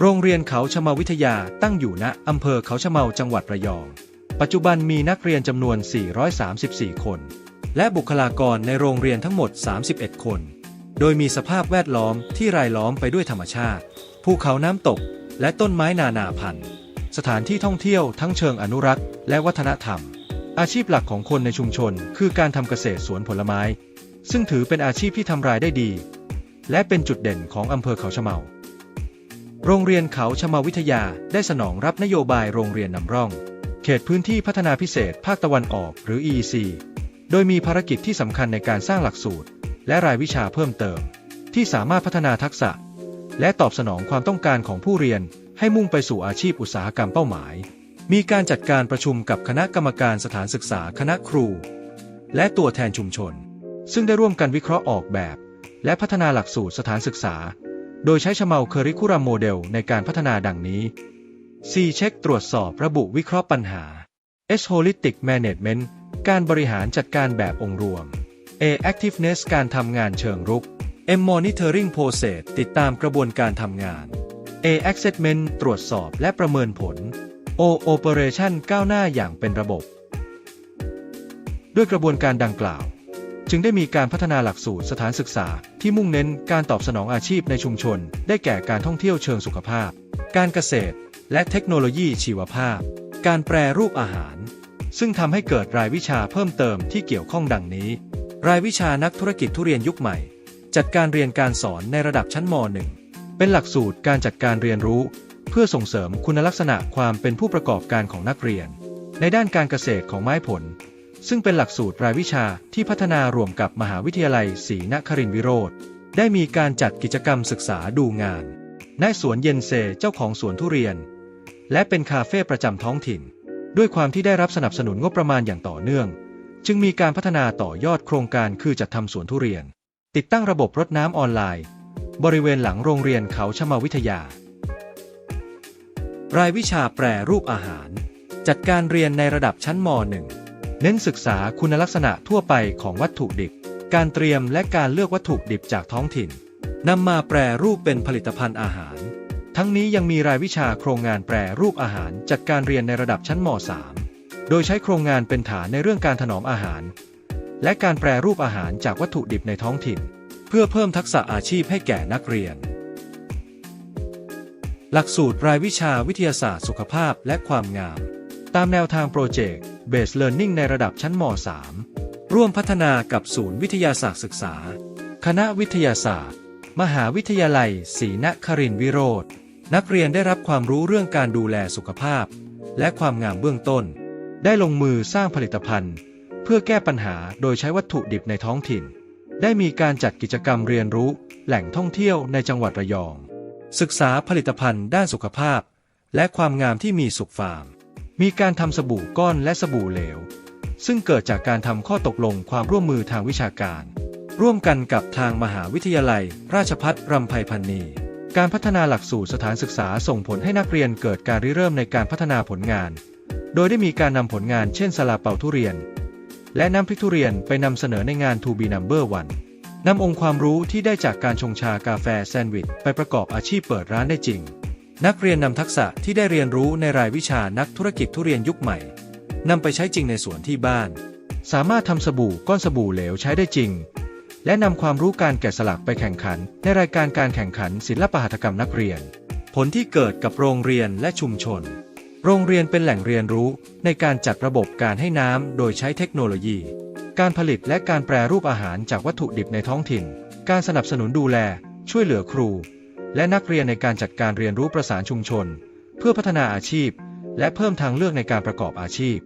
โรงเรียนเขาชะเมาวิทยาตั้งอยู่ณอำเภอเขาชเมาจังหวัดระยอง ปัจจุบันมีนักเรียนจำนวน 434 คน และบุคลากรในโรงเรียนทั้งหมด 31 คน โดยมีสภาพแวดล้อมที่รายล้อมไปด้วยธรรมชาติ ภูเขาน้ำตก และต้นไม้นานาพันธุ์ สถานที่ท่องเที่ยวทั้งเชิงอนุรักษ์ และวัฒนธรรม อาชีพหลักของคนในชุมชน คือการทำเกษตรสวนผลไม้ ซึ่งถือเป็นอาชีพที่ทำรายได้ดี และเป็นจุดเด่นของอำเภอเขาชะเมา โรงเรียนเขาชมาวิทยาได้สนองรับนโยบายโรงเรียนนำร่อง เขตพื้นที่พัฒนาพิเศษภาคตะวันออกหรือ EEC โดยมีภารกิจที่สำคัญในการสร้างหลักสูตร และรายวิชาเพิ่มเติม ที่สามารถพัฒนาทักษะ และตอบสนองความต้องการของผู้เรียนให้มุ่งไปสู่อาชีพอุตสาหกรรมเป้าหมาย มีการจัดการประชุมกับคณะกรรมการสถานศึกษาคณะครู และตัวแทนชุมชน ซึ่งได้ร่วมกันวิเคราะห์ออกแบบ และพัฒนาหลักสูตรสถานศึกษา โดยใช้ชเมาเคอริคูรัมโมเดลในการพัฒนาดังนี้ C เช็คตรวจสอบระบุวิเคราะห์ปัญหา S Holistic Management การบริหารจัดการแบบองค์รวม A Activeness การทำงานเชิงรุก M Monitoring Process ติดตามกระบวนการทำงาน A Assessment ตรวจสอบและประเมินผล O Operation ก้าวหน้าอย่างเป็นระบบ ด้วยกระบวนการดังกล่าว จึงได้มีการพัฒนาหลักสูตรสถานศึกษา ที่มุ่งเน้นการตอบสนองอาชีพในชุมชน ได้แก่การท่องเที่ยวเชิงสุขภาพ การเกษตร และเทคโนโลยีชีวภาพ การแปรรูปอาหาร ซึ่งทำให้เกิดรายวิชาเพิ่มเติมที่เกี่ยวข้องดังนี้ รายวิชานักธุรกิจทุเรียนยุคใหม่ จัดการเรียนการสอนในระดับชั้นม .1 เป็นหลักสูตรการจัดการเรียนรู้ เพื่อส่งเสริมคุณลักษณะความเป็นผู้ประกอบการของนักเรียน ในด้านการเกษตรของไม้ผล ซึ่งเป็นหลักสูตรรายวิชาที่พัฒนารวมกับมหาวิทยาลัยศรีนครินทรวิโรธได้มีการจัดกิจกรรมศึกษาดูงานณสวนเย็นเซเจ้าของสวนทุเรียน และเป็นคาเฟ่ประจำท้องถิ่น ด้วยความที่ได้รับสนับสนุนงบประมาณอย่างต่อเนื่อง จึงมีการพัฒนาต่อยอดโครงการคือจัดทำสวนทุเรียน ติดตั้งระบบรดน้ำออนไลน์ บริเวณหลังโรงเรียนเขาชมาวิทยา รายวิชาแปรรูปอาหาร จัดการเรียนในระดับชั้นม .1 เน้นศึกษาคุณลักษณะทั่วไปของวัตถุดิบ การเตรียมและการเลือกวัตถุดิบจากท้องถิ่นนำมาแปรรูปเป็นผลิตภัณฑ์อาหาร ทั้งนี้ยังมีรายวิชาโครงงานแปรรูปอาหารจัดการเรียนในระดับชั้นม .3 โดยใช้โครงงานเป็นฐานในเรื่องการถนอมอาหาร และการแปรรูปอาหารจากวัตถุดิบในท้องถิ่น เพื่อเพิ่มทักษะอาชีพให้แก่นักเรียน หลักสูตรรายวิชาวิทยาศาสตร์สุขภาพและความงาม ตามแนวทางโปรเจกต์ Base Learning ในระดับชั้นม .3 ร่วมพัฒนากับศูนย์วิทยาศาสตร์ศึกษา คณะวิทยาศาสตร์ มหาวิทยาลัยศรีนครินทรวิโรธนักเรียนได้รับความรู้เรื่องการดูแลสุขภาพ และความงามเบื้องต้น ได้ลงมือสร้างผลิตภัณฑ์ เพื่อแก้ปัญหาโดยใช้วัตถุดิบในท้องถิ่น ได้มีการจัดกิจกรรมเรียนรู้ แหล่งท่องเที่ยวในจังหวัดระยอง ศึกษาผลิตภัณฑ์ด้านสุขภาพ และความงามที่มีสุขฟาร์ม มีการทำสบู่ก้อนและสบู่เหลว ซึ่งเกิดจากการทำข้อตกลงความร่วมมือทางวิชาการ ร่วมกันกับทางมหาวิทยาลัย ราชพัฒรำไพพันนี การพัฒนาหลักสูตรสถานศึกษาส่งผลให้นักเรียนเกิดการริเริ่มในการพัฒนาผลงาน โดยได้มีการนำผลงานเช่นสลาเปาทุเรียน และน้ำพริกทุเรียนไปนำเสนอในงาน To Be Number One นำองค์ความรู้ที่ได้จากการชงชากาแฟแซนด์วิชไปประกอบอาชีพเปิดร้านได้จริง นักเรียนนำทักษะที่ได้เรียนรู้ในรายวิชานักธุรกิจทุเรียนยุคใหม่นำไปใช้จริงในสวนที่บ้าน สามารถทำสบู่ก้อนสบู่เหลวใช้ได้จริง และนำความรู้การแกะสลักไปแข่งขัน ในรายการการแข่งขันศิลปหัตถกรรมนักเรียน ผลที่เกิดกับโรงเรียนและชุมชน โรงเรียนเป็นแหล่งเรียนรู้ในการจัดระบบการให้น้ำโดยใช้เทคโนโลยี การผลิตและการแปรรูปอาหารจากวัตถุดิบในท้องถิ่น การสนับสนุนดูแล ช่วยเหลือครู และนักเรียนในการจัดการเรียนรู้ประสานชุมชน เพื่อพัฒนาอาชีพ และเพิ่มทางเลือกในการประกอบอาชีพ